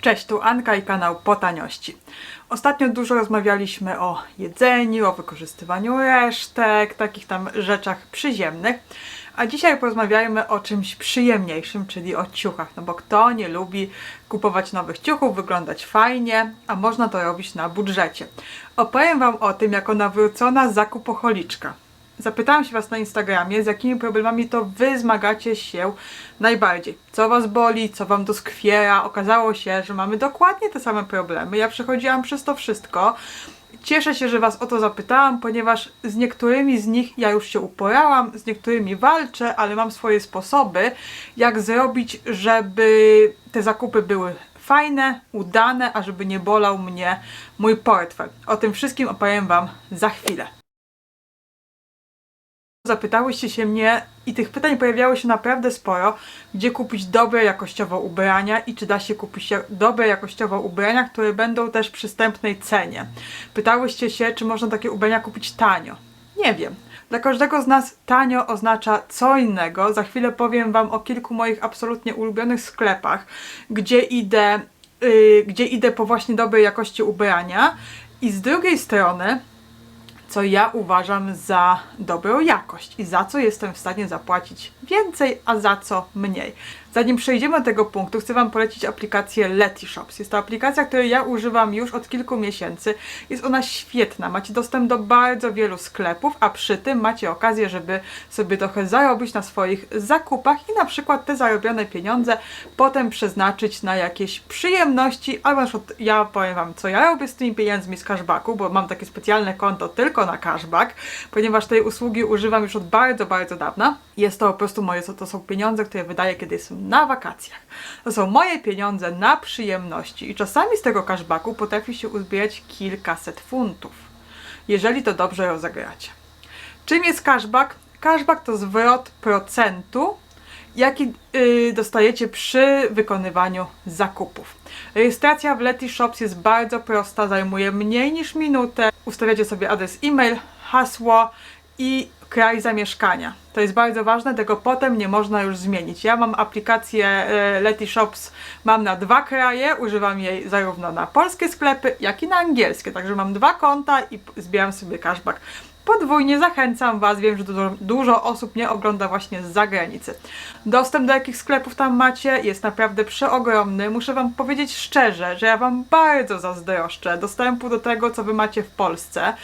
Cześć, tu Anka i kanał Po Taniości. Ostatnio dużo rozmawialiśmy o jedzeniu, o wykorzystywaniu resztek, takich tam rzeczach przyziemnych. A dzisiaj porozmawiajmy o czymś przyjemniejszym, czyli o ciuchach. No bo kto nie lubi kupować nowych ciuchów, wyglądać fajnie, a można to robić na budżecie. Opowiem Wam o tym jako nawrócona zakupocholiczka. Zapytałam się Was na Instagramie, z jakimi problemami to Wy zmagacie się najbardziej. Co Was boli, co Wam doskwiera. Okazało się, że mamy dokładnie te same problemy. Ja przechodziłam przez to wszystko. Cieszę się, że Was o to zapytałam, ponieważ z niektórymi z nich ja już się uporałam, z niektórymi walczę, ale mam swoje sposoby, jak zrobić, żeby te zakupy były fajne, udane, a żeby nie bolał mnie mój portfel. O tym wszystkim opowiem Wam za chwilę. Zapytałyście się mnie i tych pytań pojawiało się naprawdę sporo, gdzie kupić dobre jakościowo ubrania i czy da się kupić dobre jakościowo ubrania, które będą też w przystępnej cenie. Pytałyście się, czy można takie ubrania kupić tanio. Nie wiem. Dla każdego z nas tanio oznacza co innego. Za chwilę powiem Wam o kilku moich absolutnie ulubionych sklepach, gdzie idę, yy, gdzie idę po właśnie dobrej jakości ubrania. I z drugiej strony co ja uważam za dobrą jakość i za co jestem w stanie zapłacić więcej, a za co mniej. Zanim przejdziemy do tego punktu, chcę Wam polecić aplikację Letyshops. Jest to aplikacja, której ja używam już od kilku miesięcy. Jest ona świetna. Macie dostęp do bardzo wielu sklepów, a przy tym macie okazję, żeby sobie trochę zarobić na swoich zakupach i na przykład te zarobione pieniądze potem przeznaczyć na jakieś przyjemności, albo na przykład ja powiem Wam, co ja robię z tymi pieniędzmi z cashbacku, bo mam takie specjalne konto tylko na cashback, ponieważ tej usługi używam już od bardzo, bardzo dawna. Jest to po prostu moje, to są pieniądze, które wydaję, kiedy jestem na wakacjach. To są moje pieniądze na przyjemności i czasami z tego cashbacku potrafi się uzbierać kilkaset funtów, jeżeli to dobrze rozegracie. Czym jest cashback? Cashback to zwrot procentu, jaki yy, dostajecie przy wykonywaniu zakupów. Rejestracja w Leti Shops jest bardzo prosta, zajmuje mniej niż minutę. Ustawiacie sobie adres e-mail, hasło i kraj zamieszkania. To jest bardzo ważne, tego potem nie można już zmienić. Ja mam aplikację e, Leti Shops, mam na dwa kraje, używam jej zarówno na polskie sklepy, jak i na angielskie. Także mam dwa konta i zbieram sobie cashback. Podwójnie zachęcam Was, wiem, że dużo, dużo osób mnie ogląda właśnie z zagranicy. Dostęp do jakich sklepów tam macie jest naprawdę przeogromny. Muszę Wam powiedzieć szczerze, że ja Wam bardzo zazdroszczę dostępu do tego, co Wy macie w Polsce.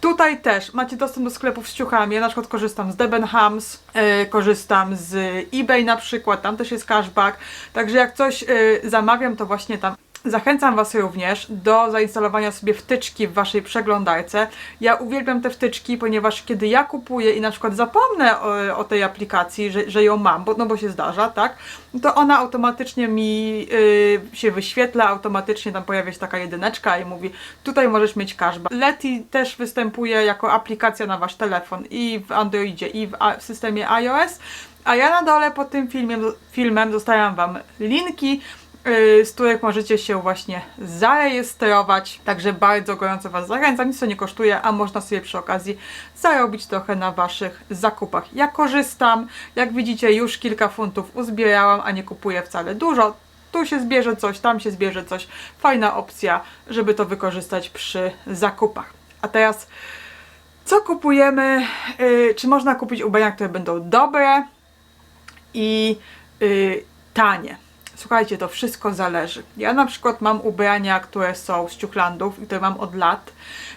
Tutaj też macie dostęp do sklepów z ciuchami. Ja na przykład korzystam z Debenhams, yy, korzystam z eBay na przykład, tam też jest cashback. Także jak coś yy, zamawiam, to właśnie tam Zachęcam Was również do zainstalowania sobie wtyczki w Waszej przeglądarce. Ja uwielbiam te wtyczki, ponieważ kiedy ja kupuję i na przykład zapomnę o, o tej aplikacji, że, że ją mam, bo, no bo się zdarza, tak? To ona automatycznie mi yy, się wyświetla, automatycznie tam pojawia się taka jedyneczka i mówi tutaj możesz mieć cashback. Leti też występuje jako aplikacja na Wasz telefon i w Androidzie i w, w systemie iOS. A ja na dole pod tym filmiem, filmem zostawiam Wam linki, z których możecie się właśnie zarejestrować. Także bardzo gorąco Was zachęcam. Nic to nie kosztuje, a można sobie przy okazji zarobić trochę na Waszych zakupach. Ja korzystam, jak widzicie, już kilka funtów uzbierałam, a nie kupuję wcale dużo. Tu się zbierze coś, tam się zbierze coś. Fajna opcja, żeby to wykorzystać przy zakupach. A teraz, co kupujemy? Yy, czy można kupić ubrania, które będą dobre i yy, tanie? Słuchajcie, to wszystko zależy. Ja na przykład mam ubrania, które są z ciuchlandów i które mam od lat.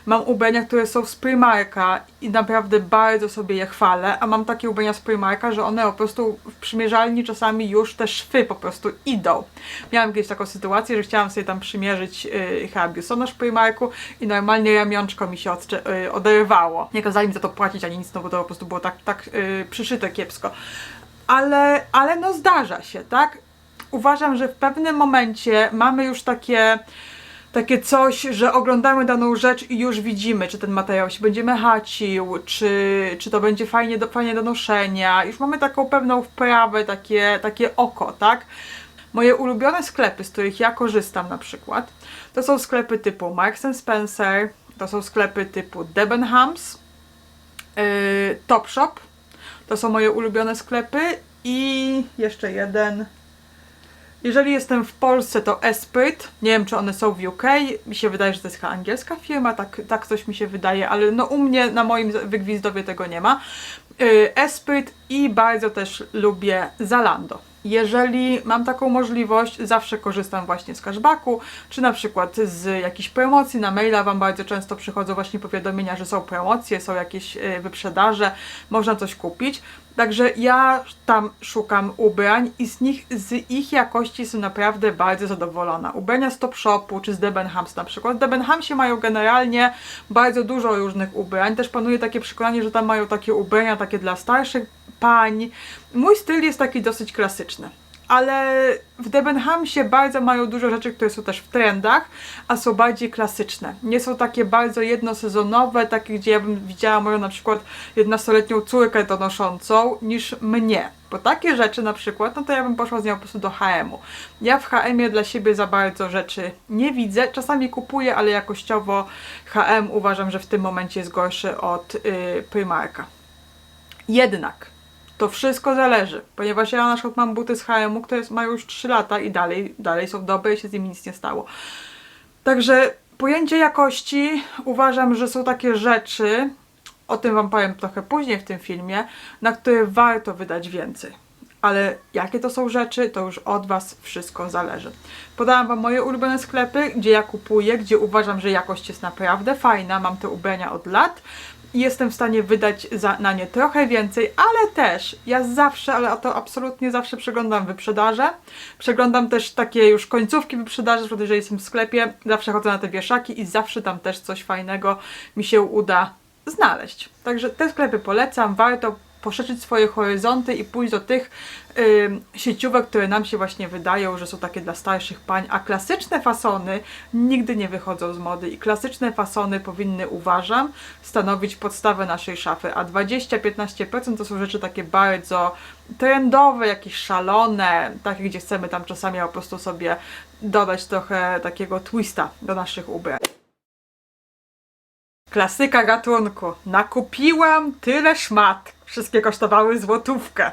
Mam ubrania, które są z Primarka i naprawdę bardzo sobie je chwalę, a mam takie ubrania z Primarka, że one po prostu w przymierzalni czasami już te szwy po prostu idą. Miałam kiedyś taką sytuację, że chciałam sobie tam przymierzyć yy, biustonosz w Primarku i normalnie ramionczko mi się odcze- yy, oderwało. Nie kazali mi za to płacić ani nic, no bo to po prostu było tak, tak yy, przyszyte kiepsko. Ale, ale no zdarza się, tak? Uważam, że w pewnym momencie mamy już takie, takie coś, że oglądamy daną rzecz i już widzimy, czy ten materiał się będzie mechacił, czy, czy to będzie fajnie do, fajnie do noszenia. Już mamy taką pewną wprawę, takie, takie oko, tak? Moje ulubione sklepy, z których ja korzystam na przykład, to są sklepy typu Marks Spencer, to są sklepy typu Debenhams, yy, Topshop, to są moje ulubione sklepy i jeszcze jeden Jeżeli jestem w Polsce, to Esprit. Nie wiem, czy one są w UK. Mi się wydaje, że to jest chyba angielska firma, tak, tak coś mi się wydaje, ale no u mnie na moim wygwizdowie tego nie ma. Yy, Esprit i bardzo też lubię Zalando. Jeżeli mam taką możliwość, zawsze korzystam właśnie z cashbacku, czy na przykład z jakichś promocji. Na maila Wam bardzo często przychodzą właśnie powiadomienia, że są promocje, są jakieś y, wyprzedaże, można coś kupić. Także ja tam szukam ubrań i z nich, z ich jakości jestem naprawdę bardzo zadowolona. Ubrania z Top Shopu czy z Debenhams na przykład. W Debenhamsie mają generalnie bardzo dużo różnych ubrań. Też panuje takie przekonanie, że tam mają takie ubrania takie dla starszych pań. Mój styl jest taki dosyć klasyczny ale w Debenhamsie bardzo mają dużo rzeczy, które są też w trendach, a są bardziej klasyczne. Nie są takie bardzo jednosezonowe, takie gdzie ja bym widziała moją na przykład 11-letnią córkę to noszącą, niż mnie. Bo takie rzeczy na przykład, no to ja bym poszła z nią po prostu do H&M-u. Ja w H&M-ie dla siebie za bardzo rzeczy nie widzę. Czasami kupuję, ale jakościowo H&M uważam, że w tym momencie jest gorszy od yy, Primarka. Jednak to wszystko zależy, ponieważ ja na przykład mam buty z H&M, które mają już 3 lata i dalej, dalej są dobre i się z nimi nic nie stało. Także pojęcie jakości uważam, że są takie rzeczy, o tym Wam powiem trochę później w tym filmie, na które warto wydać więcej. Ale jakie to są rzeczy, to już od Was wszystko zależy. Podałam Wam moje ulubione sklepy, gdzie ja kupuję, gdzie uważam, że jakość jest naprawdę fajna, mam te ubrania od lat jestem w stanie wydać za, na nie trochę więcej, ale też ja zawsze, ale to absolutnie zawsze przeglądam wyprzedaże. Przeglądam też takie już końcówki wyprzedaży, przykład jeżeli jestem w sklepie, zawsze chodzę na te wieszaki i zawsze tam też coś fajnego mi się uda znaleźć. Także te sklepy polecam, warto poszerzyć swoje horyzonty i pójść do tych y, sieciówek, które nam się właśnie wydają, że są takie dla starszych pań, a klasyczne fasony nigdy nie wychodzą z mody i klasyczne fasony powinny, uważam, stanowić podstawę naszej szafy, a 20-15% to są rzeczy takie bardzo trendowe, jakieś szalone, takie gdzie chcemy tam czasami po prostu sobie dodać trochę takiego twista do naszych ubrań. Klasyka gatunku. Nakupiłam tyle szmat. Wszystkie kosztowały złotówkę.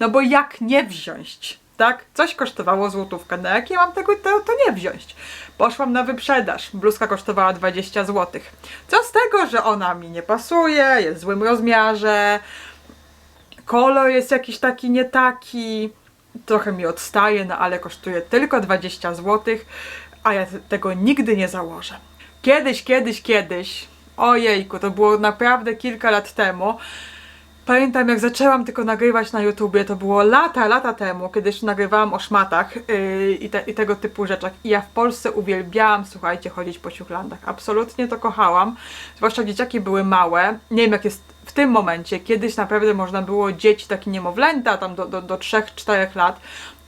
No bo jak nie wziąć? Tak? Coś kosztowało złotówkę. No jak ja mam tego, to, to nie wziąć. Poszłam na wyprzedaż. Bluzka kosztowała 20 zł. Co z tego, że ona mi nie pasuje, jest w złym rozmiarze, kolor jest jakiś taki nie taki, trochę mi odstaje, no ale kosztuje tylko 20 zł, a ja tego nigdy nie założę. Kiedyś, kiedyś, kiedyś Ojejku, to było naprawdę kilka lat temu. Pamiętam jak zaczęłam tylko nagrywać na YouTubie, to było lata, lata temu, kiedy jeszcze nagrywałam o szmatach yy, i, te, i, tego typu rzeczach. I ja w Polsce uwielbiałam, słuchajcie, chodzić po ciuchlandach. Absolutnie to kochałam. Zwłaszcza dzieciaki były małe. Nie wiem jak jest w tym momencie. Kiedyś naprawdę można było dzieci, takie niemowlęta, tam do, do, do 3-4 lat,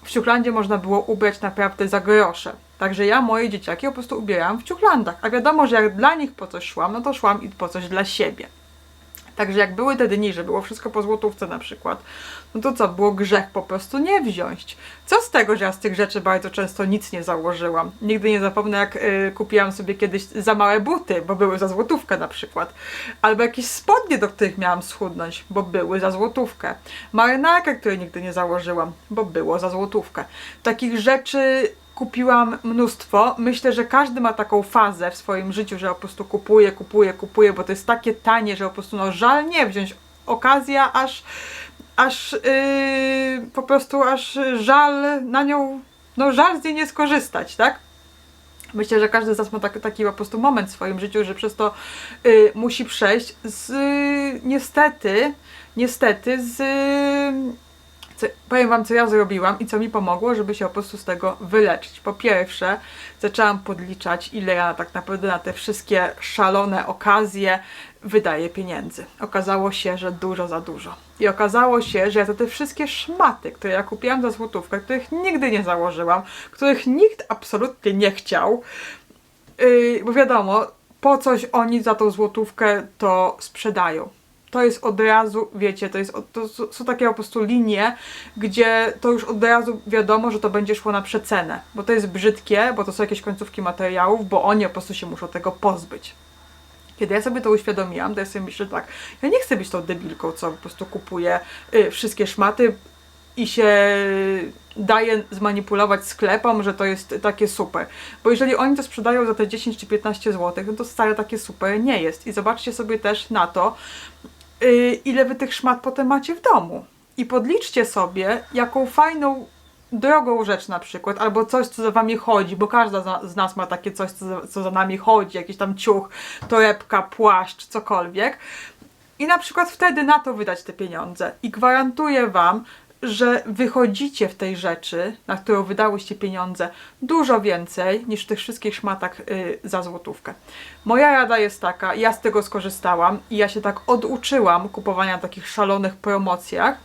w ciuchlandzie można było ubrać naprawdę za grosze. Także ja moje dzieciaki po prostu ubierałam w ciuchlandach. A wiadomo, że jak dla nich po coś szłam, no to szłam i po coś dla siebie. Także jak były te dni, że było wszystko po złotówce na przykład, no to co, było grzech po prostu nie wziąć. Co z tego, że ja z tych rzeczy bardzo często nic nie założyłam. Nigdy nie zapomnę, jak y, kupiłam sobie kiedyś za małe buty, bo były za złotówkę na przykład. Albo jakieś spodnie, do których miałam schudnąć, bo były za złotówkę. Marynarkę, której nigdy nie założyłam, bo było za złotówkę. Takich rzeczy kupiłam mnóstwo. Myślę, że każdy ma taką fazę w swoim życiu, że po prostu kupuje, kupuje, kupuje, bo to jest takie tanie, że po prostu no żal nie wziąć. Okazja aż, aż yy, po prostu aż żal na nią, no żal z niej nie skorzystać, tak? Myślę, że każdy z nas ma tak, taki po prostu moment w swoim życiu, że przez to yy, musi przejść z niestety, niestety z co, powiem Wam, co ja zrobiłam i co mi pomogło, żeby się po prostu z tego wyleczyć. Po pierwsze, zaczęłam podliczać, ile ja tak naprawdę na te wszystkie szalone okazje wydaję pieniędzy. Okazało się, że dużo za dużo. I okazało się, że ja te wszystkie szmaty, które ja kupiłam za złotówkę, których nigdy nie założyłam, których nikt absolutnie nie chciał, yy, bo wiadomo, po coś oni za tą złotówkę to sprzedają to jest od razu, wiecie, to, jest, to są takie po prostu linie, gdzie to już od razu wiadomo, że to będzie szło na przecenę, bo to jest brzydkie, bo to są jakieś końcówki materiałów, bo oni po prostu się muszą tego pozbyć. Kiedy ja sobie to uświadomiłam, to ja sobie myślę tak, ja nie chcę być tą debilką, co po prostu kupuje y, wszystkie szmaty i się daje zmanipulować sklepom, że to jest takie super. Bo jeżeli oni to sprzedają za te 10 czy 15 zł, no to wcale takie super nie jest. I zobaczcie sobie też na to, ile wy tych szmat potem macie w domu. I podliczcie sobie, jaką fajną, drogą rzecz na przykład, albo coś, co za wami chodzi, bo każda z nas ma takie coś, co za, co za nami chodzi, jakiś tam ciuch, torebka, płaszcz, cokolwiek. I na przykład wtedy na to wydać te pieniądze. I gwarantuję Wam, że wychodzicie w tej rzeczy, na którą wydałyście pieniądze, dużo więcej niż w tych wszystkich szmatach y, za złotówkę. Moja rada jest taka, ja z tego skorzystałam i ja się tak oduczyłam kupowania takich szalonych promocjach,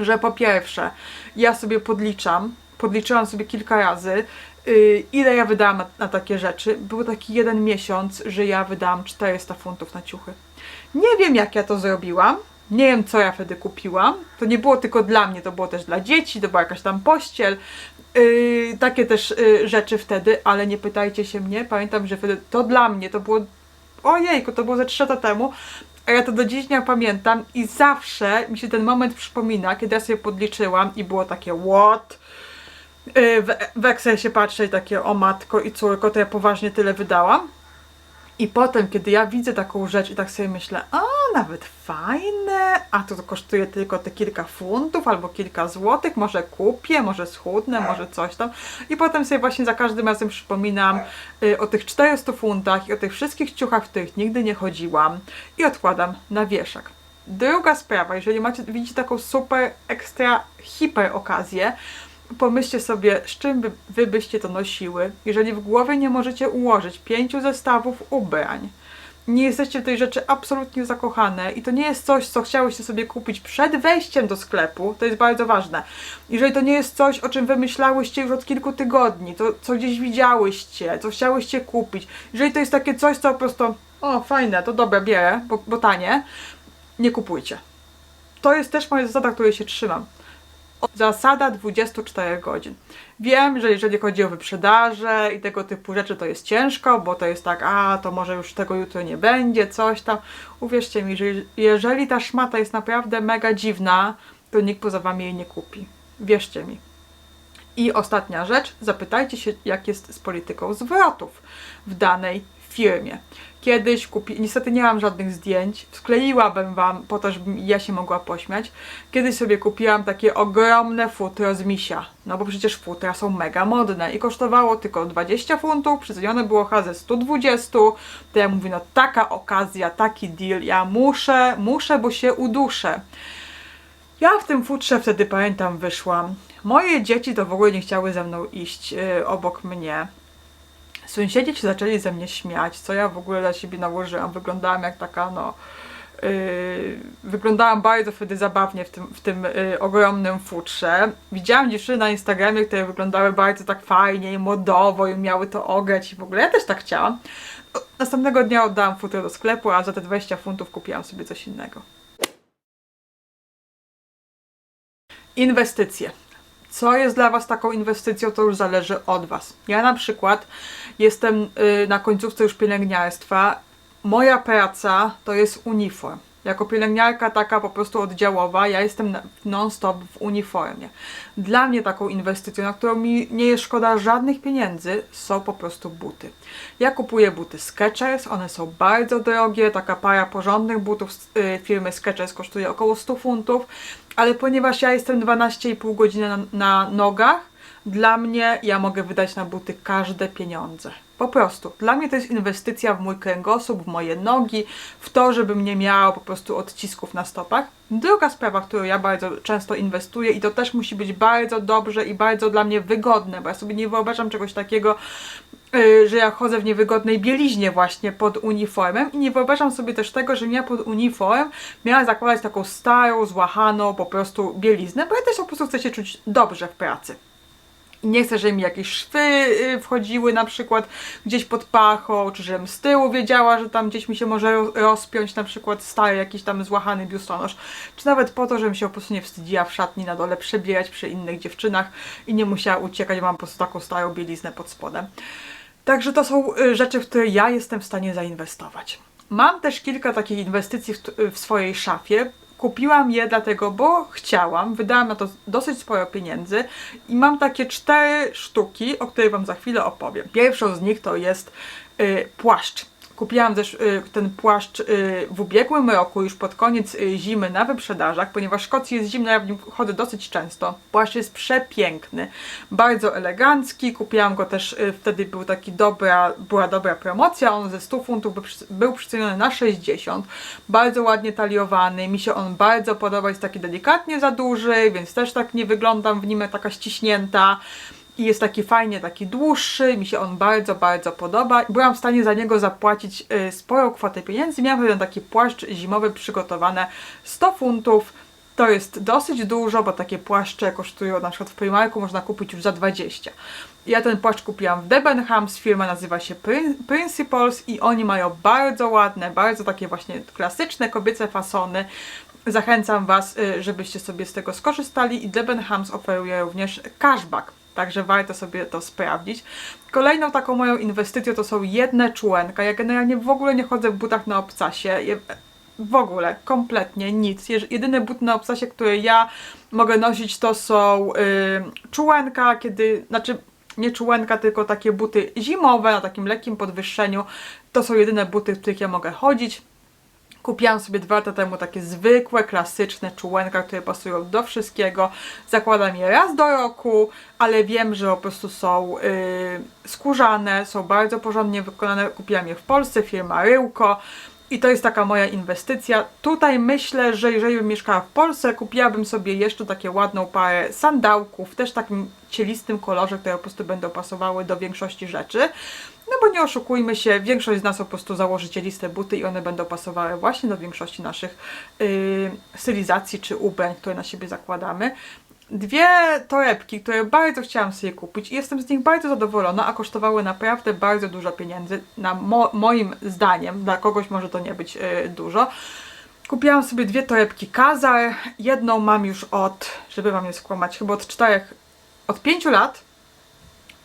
że po pierwsze, ja sobie podliczam, podliczyłam sobie kilka razy, yy, ile ja wydałam na, na takie rzeczy. Był taki jeden miesiąc, że ja wydałam 400 funtów na ciuchy. Nie wiem, jak ja to zrobiłam. Nie wiem, co ja wtedy kupiłam. To nie było tylko dla mnie, to było też dla dzieci, to była jakaś tam pościel. Yy, takie też yy, rzeczy wtedy, ale nie pytajcie się mnie. Pamiętam, że wtedy to dla mnie to było. Ojejku, to było ze 3 lata temu. A ja to do dziś dnia pamiętam i zawsze mi się ten moment przypomina, kiedy ja sobie podliczyłam i było takie what? Yy, W, w Excel się patrzę i takie o matko i córko, to ja poważnie tyle wydałam. I potem, kiedy ja widzę taką rzecz i tak sobie myślę, a nawet fajne, a to, kosztuje tylko te kilka funtów albo kilka złotych, może kupię, może schudnę, może coś tam. I potem sobie właśnie za każdym razem przypominam y, o tych 400 funtach i o tych wszystkich ciuchach, w których nigdy nie chodziłam i odkładam na wieszak. Druga sprawa, jeżeli macie, widzicie taką super, ekstra, hiper okazję, pomyślcie sobie, z czym wy byście to nosiły, jeżeli w głowie nie możecie ułożyć pięciu zestawów ubrań. Nie jesteście w tej rzeczy absolutnie zakochane i to nie jest coś, co chciałyście sobie kupić przed wejściem do sklepu, to jest bardzo ważne. Jeżeli to nie jest coś, o czym wymyślałyście już od kilku tygodni, to co gdzieś widziałyście, co chciałyście kupić, jeżeli to jest takie coś, co po prostu, o fajne, to dobre, bierę, bo, bo tanie, nie kupujcie. To jest też moja zasada, której się trzymam. Zasada 24 godzin. Wiem, że jeżeli chodzi o wyprzedaże i tego typu rzeczy, to jest ciężko, bo to jest tak, a to może już tego jutro nie będzie, coś tam. Uwierzcie mi, że jeżeli ta szmata jest naprawdę mega dziwna, to nikt poza wami jej nie kupi. Wierzcie mi. I ostatnia rzecz, zapytajcie się, jak jest z polityką zwrotów w danej firmie. Kiedyś kupi, niestety nie mam żadnych zdjęć, skleiłabym wam po to, żebym ja się mogła pośmiać. Kiedyś sobie kupiłam takie ogromne futro z misia, no bo przecież futra są mega modne i kosztowało tylko 20 funtów, przycenione było chyba ze 120, to ja mówię, no taka okazja, taki deal, ja muszę, muszę, bo się uduszę. Ja w tym futrze wtedy pamiętam wyszłam. Moje dzieci to w ogóle nie chciały ze mną iść yy, obok mnie. Sąsiedzi się zaczęli ze mnie śmiać, co ja w ogóle dla siebie nałożyłam. Wyglądałam jak taka, no. Yy, wyglądałam bardzo wtedy zabawnie w tym, w tym yy, ogromnym futrze. Widziałam dziewczyny na Instagramie, które wyglądały bardzo tak fajnie i modowo i miały to ograć i w ogóle ja też tak chciałam. Następnego dnia oddałam futro do sklepu, a za te 20 funtów kupiłam sobie coś innego. Inwestycje. Co jest dla Was taką inwestycją, to już zależy od Was. Ja na przykład jestem y, na końcówce już pielęgniarstwa. Moja praca to jest uniform. Jako pielęgniarka taka po prostu oddziałowa, ja jestem non-stop w uniformie. Dla mnie taką inwestycją, na którą mi nie jest szkoda żadnych pieniędzy, są po prostu buty. Ja kupuję buty Skechers, one są bardzo drogie, taka para porządnych butów z y, firmy Skechers kosztuje około 100 funtów, ale ponieważ ja jestem 12,5 godziny na, na nogach, dla mnie ja mogę wydać na buty każde pieniądze. Po prostu. Dla mnie to jest inwestycja w mój kręgosłup, w moje nogi, w to, żebym nie miała po prostu odcisków na stopach. Druga sprawa, w którą ja bardzo często inwestuję i to też musi być bardzo dobrze i bardzo dla mnie wygodne, bo ja sobie nie wyobrażam czegoś takiego, yy, że ja chodzę w niewygodnej bieliźnie właśnie pod uniformem i nie wyobrażam sobie też tego, że ja pod uniform miała zakładać taką starą, złachaną po prostu bieliznę, bo ja też po prostu chcę się czuć dobrze w pracy. I nie chcę, żeby mi jakieś szwy y, wchodziły na przykład gdzieś pod pachą, czy żebym z tyłu wiedziała, że tam gdzieś mi się może ro- rozpiąć na przykład stary jakiś tam złachany biustonosz, czy nawet po to, żebym się po prostu nie wstydziła w szatni na dole przebierać przy innych dziewczynach i nie musiała uciekać, mam po prostu taką starą bieliznę pod spodem. Także to są y, rzeczy, w które ja jestem w stanie zainwestować. Mam też kilka takich inwestycji w, w swojej szafie. Kupiłam je dlatego, bo chciałam, wydałam na to dosyć sporo pieniędzy i mam takie cztery sztuki, o których Wam za chwilę opowiem. Pierwszą z nich to jest y, płaszcz. Kupiłam też y, ten płaszcz y, w ubiegłym roku, już pod koniec y, zimy na wyprzedażach, ponieważ w Szkocji jest zimno, ja w nim chodzę dosyć często. Płaszcz jest przepiękny, bardzo elegancki. Kupiłam go też, wtedy był taki dobra, była dobra promocja. On ze 100 funtów był, przy- był przyceniony na 60. Bardzo ładnie taliowany, mi się on bardzo podoba, jest taki delikatnie za duży, więc też tak nie wyglądam w nim taka ściśnięta i jest taki fajnie, taki dłuższy, mi się on bardzo, bardzo podoba. Byłam w stanie za niego zapłacić y, sporą kwotę pieniędzy. Miałam jeden taki płaszcz zimowy przygotowany 100 funtów. To jest dosyć dużo, bo takie płaszcze kosztują na przykład w Primarku można kupić już za 20. Ja ten płaszcz kupiłam w Debenhams, firma nazywa się Prin- Principles i oni mają bardzo ładne, bardzo takie właśnie klasyczne kobiece fasony. Zachęcam Was, y, żebyście sobie z tego skorzystali i Debenhams oferuje również cashback. Także warto sobie to sprawdzić. Kolejną taką moją inwestycją to są jedne czułenka. Ja generalnie w ogóle nie chodzę w butach na obcasie. W ogóle, kompletnie nic. Jedyne buty na obcasie, które ja mogę nosić to są y, czułenka, kiedy, znaczy nie czułenka, tylko takie buty zimowe na takim lekkim podwyższeniu. To są jedyne buty, w których ja mogę chodzić. Kupiłam sobie dwa lata temu takie zwykłe, klasyczne czułenka, które pasują do wszystkiego. Zakładam je raz do roku, ale wiem, że po prostu są yy, skórzane, są bardzo porządnie wykonane. Kupiłam je w Polsce, firma Ryłko. I to jest taka moja inwestycja. Tutaj myślę, że jeżeli bym mieszkała w Polsce, kupiłabym sobie jeszcze takie ładną parę sandałków, też takim cielistym kolorze, które po prostu będą pasowały do większości rzeczy. No bo nie oszukujmy się, większość z nas po prostu założy cieliste buty i one będą pasowały właśnie do większości naszych yy, stylizacji czy ubrań, które na siebie zakładamy. Dwie torebki, które bardzo chciałam sobie kupić i jestem z nich bardzo zadowolona, a kosztowały naprawdę bardzo dużo pieniędzy, na mo- moim zdaniem, dla kogoś może to nie być yy, dużo. Kupiłam sobie dwie torebki Kazar, jedną mam już od, żeby wam nie skłamać, chyba od czterech, od pięciu lat.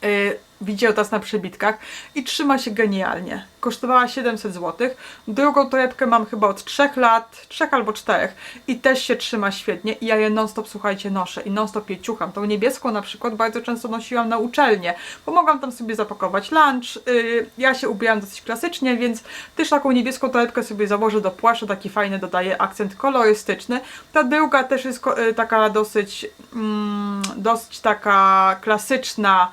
Yy, widział teraz na przybitkach i trzyma się genialnie. Kosztowała 700 zł. Drugą torebkę mam chyba od 3 lat, 3 albo 4 i też się trzyma świetnie i ja je non stop słuchajcie noszę i non stop je ciucham. Tą niebieską na przykład bardzo często nosiłam na uczelnię, bo mogłam tam sobie zapakować lunch. Yy, ja się ubierałam dosyć klasycznie, więc też taką niebieską torebkę sobie założę do płaszcza, taki fajny dodaje akcent kolorystyczny. Ta druga też jest yy, taka dosyć, mm, dosyć taka klasyczna,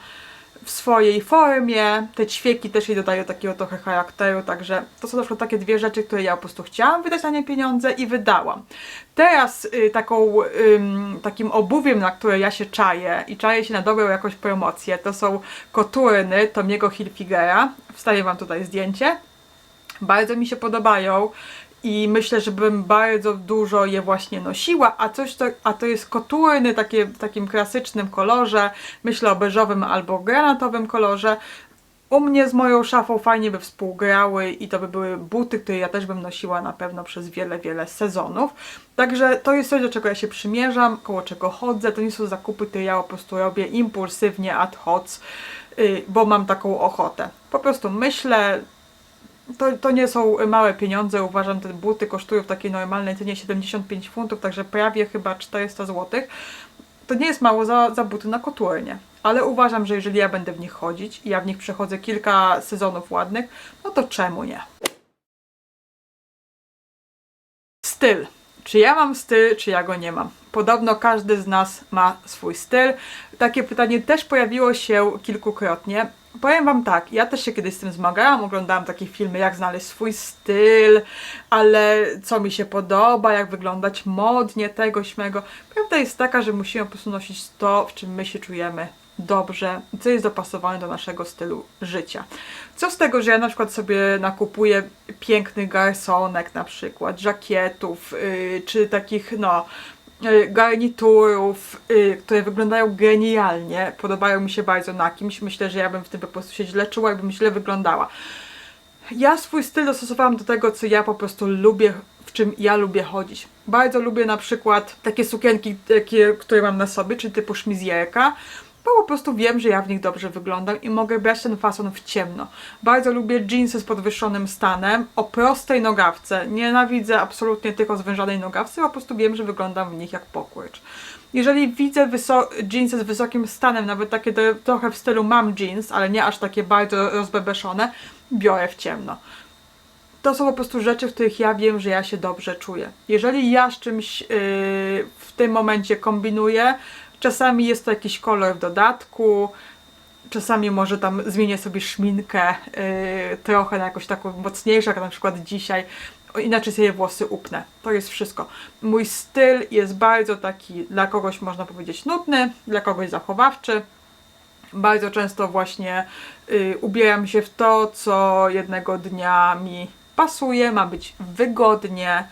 w swojej formie. Te ćwieki też jej dodają takiego trochę charakteru, także to są na takie dwie rzeczy, które ja po prostu chciałam wydać na nie pieniądze i wydałam. Teraz y, taką, takim obuwiem, na które ja się czaję i czaję się na dobrą jakąś promocję, to są koturny Tomiego Hilfigera. Wstawię Wam tutaj zdjęcie. Bardzo mi się podobają i myślę, że bym bardzo dużo je właśnie nosiła, a coś to, a to jest koturny takie, w takim klasycznym kolorze, myślę o beżowym albo granatowym kolorze. U mnie z moją szafą fajnie by współgrały i to by były buty, które ja też bym nosiła na pewno przez wiele, wiele sezonów. Także to jest coś, do czego ja się przymierzam, koło czego chodzę. To nie są zakupy, które ja po prostu robię impulsywnie, ad hoc, yy, bo mam taką ochotę. Po prostu myślę, to, to nie są małe pieniądze, uważam, te buty kosztują w takiej normalnej cenie 75 funtów, także prawie chyba 400 zł. To nie jest mało za, za buty na koturnie, ale uważam, że jeżeli ja będę w nich chodzić i ja w nich przechodzę kilka sezonów ładnych, no to czemu nie? Styl. Czy ja mam styl, czy ja go nie mam? Podobno każdy z nas ma swój styl. Takie pytanie też pojawiło się kilkukrotnie. Powiem Wam tak, ja też się kiedyś z tym zmagałam, oglądałam takie filmy, jak znaleźć swój styl, ale co mi się podoba, jak wyglądać modnie, tego, śmego. Prawda jest taka, że musimy po prostu nosić to, w czym my się czujemy dobrze, co jest dopasowane do naszego stylu życia. Co z tego, że ja na przykład sobie nakupuję pięknych garsonek na przykład, żakietów, yy, czy takich, no, garniturów, yy, które wyglądają genialnie, podobają mi się bardzo na kimś, myślę, że ja bym w tym po prostu się źle czuła i źle wyglądała. Ja swój styl dostosowałam do tego, co ja po prostu lubię, w czym ja lubię chodzić. Bardzo lubię na przykład takie sukienki, które mam na sobie, czyli typu szmizjerka. Bo po prostu wiem, że ja w nich dobrze wyglądam i mogę brać ten fason w ciemno. Bardzo lubię jeansy z podwyższonym stanem, o prostej nogawce. Nienawidzę absolutnie tylko zwężonej nogawce, po prostu wiem, że wyglądam w nich jak pokłycz. Jeżeli widzę jeansy z wysokim stanem, nawet takie trochę w stylu mam jeans, ale nie aż takie bardzo rozbebeszone, biorę w ciemno to są po prostu rzeczy, w których ja wiem, że ja się dobrze czuję. Jeżeli ja z czymś yy, w tym momencie kombinuję, czasami jest to jakiś kolor w dodatku, czasami może tam zmienię sobie szminkę yy, trochę na jakąś taką mocniejszą, jak na przykład dzisiaj, inaczej sobie włosy upnę. To jest wszystko. Mój styl jest bardzo taki, dla kogoś można powiedzieć nudny, dla kogoś zachowawczy bardzo często właśnie y, ubieram się w to, co jednego dnia mi pasuje, ma być wygodnie.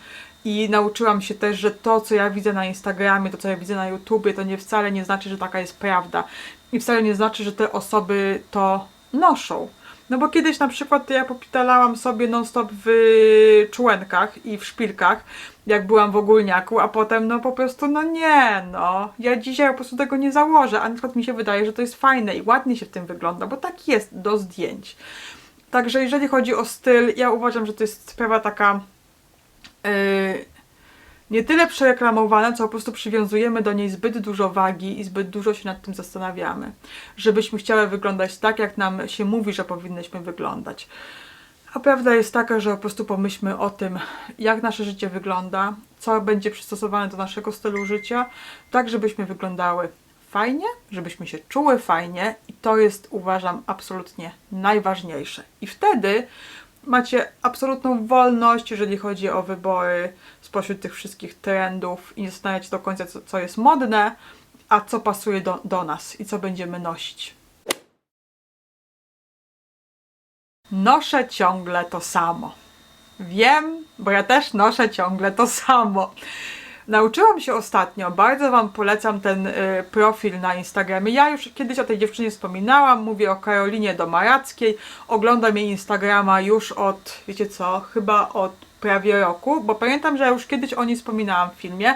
I nauczyłam się też, że to, co ja widzę na Instagramie, to, co ja widzę na YouTubie, to nie wcale nie znaczy, że taka jest prawda. I wcale nie znaczy, że te osoby to noszą. No bo kiedyś na przykład ja popitalałam sobie non-stop w członkach i w szpilkach, jak byłam w ogólniaku, a potem no po prostu no nie, no. Ja dzisiaj po prostu tego nie założę, a na przykład mi się wydaje, że to jest fajne i ładnie się w tym wygląda, bo tak jest do zdjęć. Także jeżeli chodzi o styl, ja uważam, że to jest sprawa taka nie tyle przereklamowana, co po prostu przywiązujemy do niej zbyt dużo wagi i zbyt dużo się nad tym zastanawiamy, żebyśmy chciały wyglądać tak, jak nam się mówi, że powinnyśmy wyglądać. A prawda jest taka, że po prostu pomyślmy o tym, jak nasze życie wygląda, co będzie przystosowane do naszego stylu życia, tak żebyśmy wyglądały fajnie, żebyśmy się czuły fajnie i to jest, uważam, absolutnie najważniejsze. I wtedy macie absolutną wolność, jeżeli chodzi o wybory spośród tych wszystkich trendów i nie zastanawiacie do końca, co, co jest modne, a co pasuje do, do nas i co będziemy nosić. Noszę ciągle to samo. Wiem, bo ja też noszę ciągle to samo. Nauczyłam się ostatnio, bardzo Wam polecam ten y, profil na Instagramie. Ja już kiedyś o tej dziewczynie wspominałam, mówię o Karolinie Domarackiej. Oglądam jej Instagrama już od, wiecie co, chyba od prawie roku, bo pamiętam, że już kiedyś o niej wspominałam w filmie.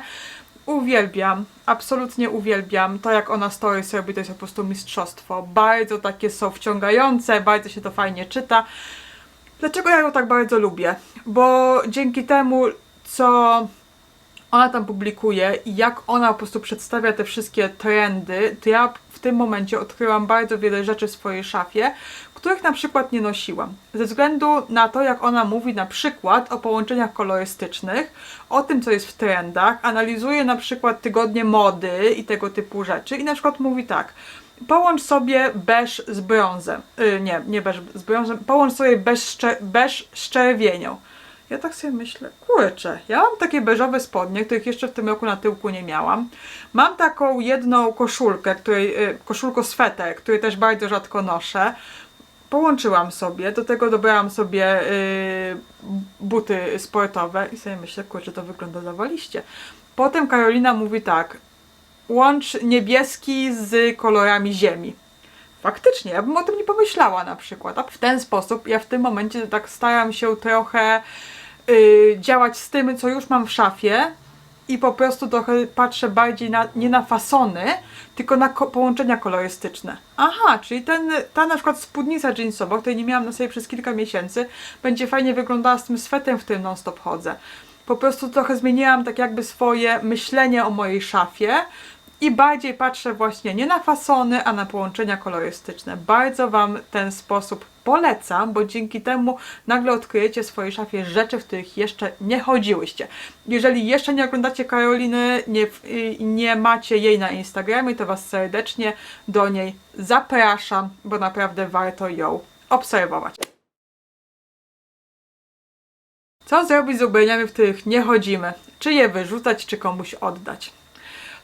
Uwielbiam, absolutnie uwielbiam. To jak ona stories robi, to jest po prostu mistrzostwo. Bardzo takie są wciągające, bardzo się to fajnie czyta. Dlaczego ja ją tak bardzo lubię? Bo dzięki temu, co ona tam publikuje i jak ona po prostu przedstawia te wszystkie trendy, to ja w tym momencie odkryłam bardzo wiele rzeczy w swojej szafie, których na przykład nie nosiłam. Ze względu na to, jak ona mówi na przykład o połączeniach kolorystycznych, o tym, co jest w trendach, analizuje na przykład tygodnie mody i tego typu rzeczy i na przykład mówi tak, połącz sobie beż z brązem, yy, nie, nie beż z brązem, połącz sobie beż, szcze, beż z czerwienią. Ja tak sobie myślę, kurczę, ja mam takie beżowe spodnie, których jeszcze w tym roku na tyłku nie miałam. Mam taką jedną koszulkę, której, y, koszulko sweter, której też bardzo rzadko noszę. Połączyłam sobie, do tego dobrałam sobie y, buty sportowe i sobie myślę, kurczę, to wygląda zawaliście. Potem Karolina mówi tak, łącz niebieski z kolorami ziemi. Faktycznie, ja bym o tym nie pomyślała na przykład. A w ten sposób ja w tym momencie tak staram się trochę y, działać z tym, co już mam w szafie i po prostu trochę patrzę bardziej na, nie na fasony, tylko na ko- połączenia kolorystyczne. Aha, czyli ten, ta na przykład spódnica jeansowa, której nie miałam na sobie przez kilka miesięcy, będzie fajnie wyglądała z tym swetem, w którym non stop chodzę. Po prostu trochę zmieniłam tak jakby swoje myślenie o mojej szafie, i bardziej patrzę właśnie nie na fasony, a na połączenia kolorystyczne. Bardzo Wam ten sposób polecam, bo dzięki temu nagle odkryjecie w swojej szafie rzeczy, w których jeszcze nie chodziłyście. Jeżeli jeszcze nie oglądacie Karoliny, nie, nie macie jej na Instagramie, to Was serdecznie do niej zapraszam, bo naprawdę warto ją obserwować. Co zrobić z ubraniami, w których nie chodzimy? Czy je wyrzucać, czy komuś oddać?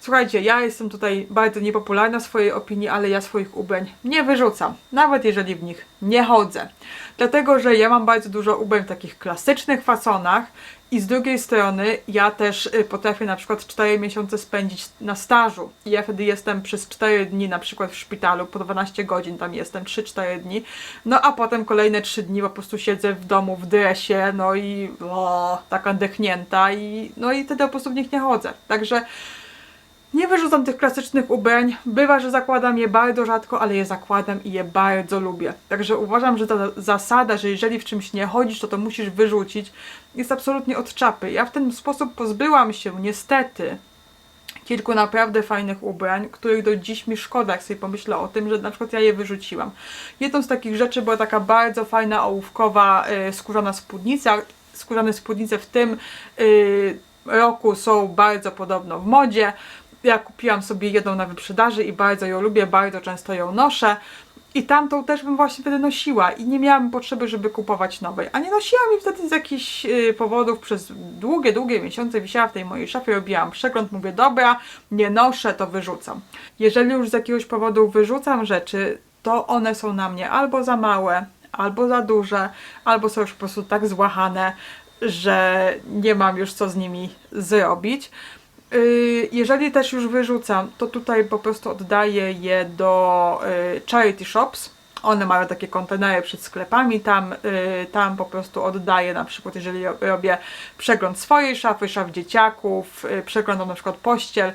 Słuchajcie, ja jestem tutaj bardzo niepopularna w swojej opinii, ale ja swoich ubrań nie wyrzucam, nawet jeżeli w nich nie chodzę. Dlatego, że ja mam bardzo dużo ubrań w takich klasycznych fasonach i z drugiej strony ja też y, potrafię na przykład 4 miesiące spędzić na stażu. I ja wtedy jestem przez 4 dni na przykład w szpitalu, po 12 godzin tam jestem, 3-4 dni. No a potem kolejne 3 dni po prostu siedzę w domu w dresie, no i o, taka dechnięta i no i wtedy po prostu w nich nie chodzę. Także Nie wyrzucam tych klasycznych ubrań. Bywa, że zakładam je bardzo rzadko, ale je zakładam i je bardzo lubię. Także uważam, że ta zasada, że jeżeli w czymś nie chodzisz, to to musisz wyrzucić, jest absolutnie od czapy. Ja w ten sposób pozbyłam się, niestety, kilku naprawdę fajnych ubrań, których do dziś mi szkoda, jak sobie pomyślę o tym, że na przykład ja je wyrzuciłam. Jedną z takich rzeczy była taka bardzo fajna ołówkowa y, skórzana spódnica. Skórzane spódnice w tym y, roku są bardzo podobno w modzie. Ja kupiłam sobie jedną na wyprzedaży i bardzo ją lubię, bardzo często ją noszę. I tamtą też bym właśnie wtedy nosiła i nie miałam potrzeby, żeby kupować nowej. A nie nosiłam jej wtedy z jakichś y, powodów przez długie, długie miesiące wisiała w tej mojej szafie, robiłam przegląd, mówię dobra, nie noszę, to wyrzucam. Jeżeli już z jakiegoś powodu wyrzucam rzeczy, to one są na mnie albo za małe, albo za duże, albo są już po prostu tak złachane, że nie mam już co z nimi zrobić. Yy, Jeżeli też już wyrzucam, to tutaj po prostu oddaję je do yy, charity shops. One mają takie kontenery przed sklepami, tam, yy, tam po prostu oddaję na przykład, jeżeli ro- robię przegląd swojej szafy, szaf dzieciaków, przeglądam na przykład pościel,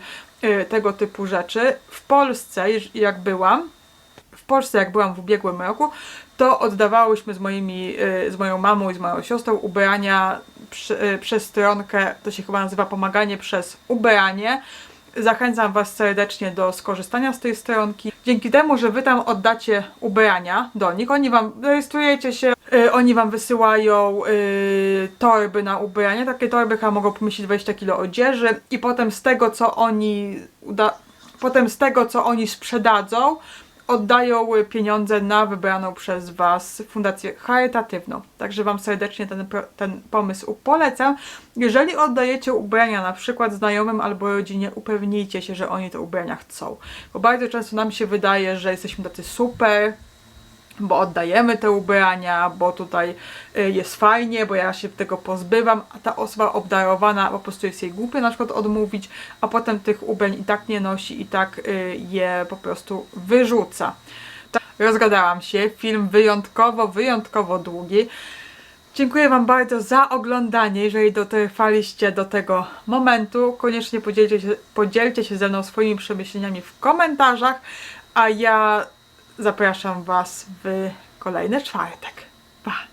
tego typu rzeczy. W Polsce, jak byłam, Polsce, jak byłam w ubiegłym roku, to oddawałyśmy z, moimi, y, z moją mamą i z moją siostrą ubrania przy, przez stronkę, to się chyba nazywa pomaganie przez ubranie. Zachęcam Was serdecznie do skorzystania z tej stronki. Dzięki temu, że Wy tam oddacie ubrania do nich, oni Wam rejestrujecie się, y, oni Wam wysyłają y, torby na ubranie. Takie torby chyba mogą pomieścić 20 kg odzieży i potem z tego, co oni uda- potem z tego, co oni sprzedadzą, oddają pieniądze na wybraną przez Was fundację charytatywną. Także Wam serdecznie ten, ten pomysł polecam. Jeżeli oddajecie ubrania na przykład znajomym albo rodzinie, upewnijcie się, że oni te ubrania chcą. Bo bardzo często nam się wydaje, że jesteśmy tacy super, bo oddajemy te ubrania, bo tutaj y, jest fajnie, bo ja się tego pozbywam, a ta osoba obdarowana po prostu jest jej głupio na przykład odmówić, a potem tych ubrań i tak nie nosi i tak y, je po prostu wyrzuca. Tak, rozgadałam się, film wyjątkowo, wyjątkowo długi. Dziękuję Wam bardzo za oglądanie. Jeżeli dotrwaliście do tego momentu, koniecznie podzielcie się, podzielcie się ze mną swoimi przemyśleniami w komentarzach, a ja zapraszam Was w kolejny czwartek. Pa!